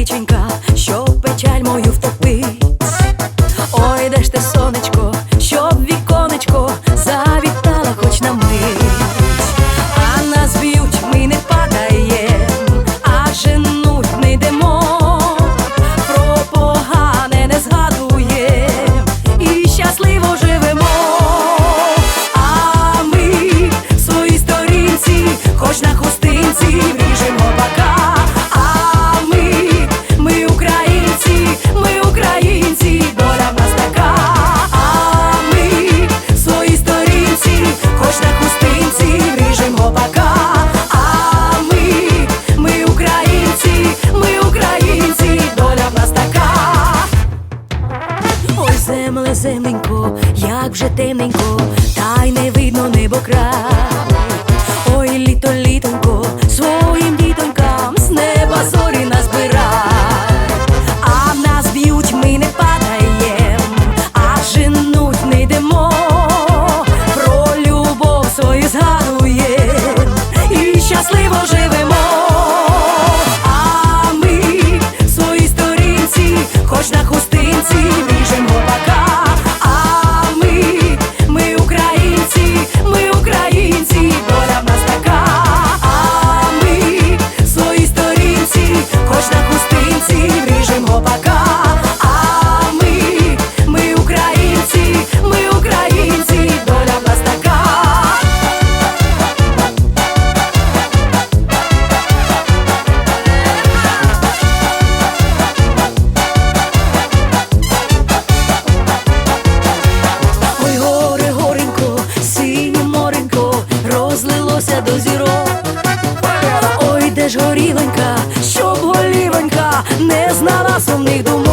горіленька, щоб печаль мою втопить. Ой, де ж ти сонечко, земле, земленько, як вже темненько, та й не видно небо край. Ой, літо, літонько, своїм дітонькам з неба зорі назбирай. А нас б'ють, ми не падаєм, а женуть не йдемо. Про любов свою згадуєм і щасливо живемо. До зірок. Ой, де ж горілонька, щоб голівонька не знала сумних думок.